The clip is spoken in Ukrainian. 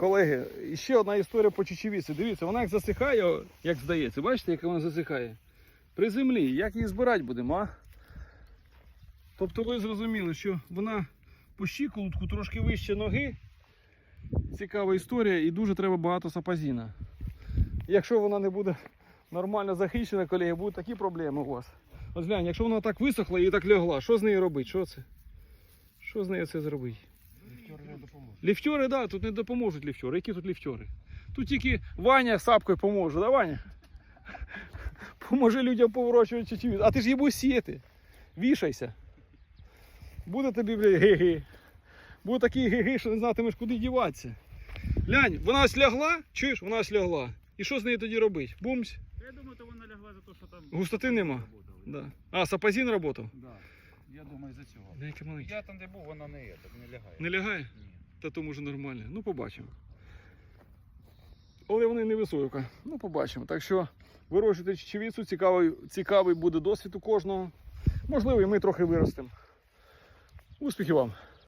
Колеги, ще одна історія по чечевіці. Дивіться, вона як засихає, як здається. Бачите, як вона засихає? При землі. Як її збирати будемо, а? Тобто ви зрозуміли, що вона по щиколотку трошки вище ноги. Цікава історія і дуже треба багато сапазіна. Якщо вона не буде нормально захищена, колеги, будуть такі проблеми у вас. От глянь, якщо вона так висохла і так лягла, що з нею робити? Що це? Що з нею це зробити? Ліфтери, да, тут не допоможуть ліфтери. Які тут ліфтери? Тут тільки Ваня сапкою поможе, да, Ваня? Поможе людям поворочувати чечевіцю. А ти ж її сіяти. Вішайся. Буде тобі, блядь, ге-ге. Буде такий ге-ге, що не знатимеш, куди діватися. Глянь, вона ось лягла, чуєш, вона ось лягла. І що з нею тоді робити? Бумсь. Я думаю, то вона лягла за те, що там. Густоти нема? Да. А, сапазін працював? Да. Я думаю, за цього. Деякі маленькі. Я там, де був, вона не, є, так не лягає. Не лягає? Ні. Та то може нормально. Ну, побачимо. Але вони не висока. Ну, побачимо. Так що вирощуйте чечевіцу, цікавий, цікавий буде досвід у кожного. Можливо, і ми трохи виростемо. Успіхів вам!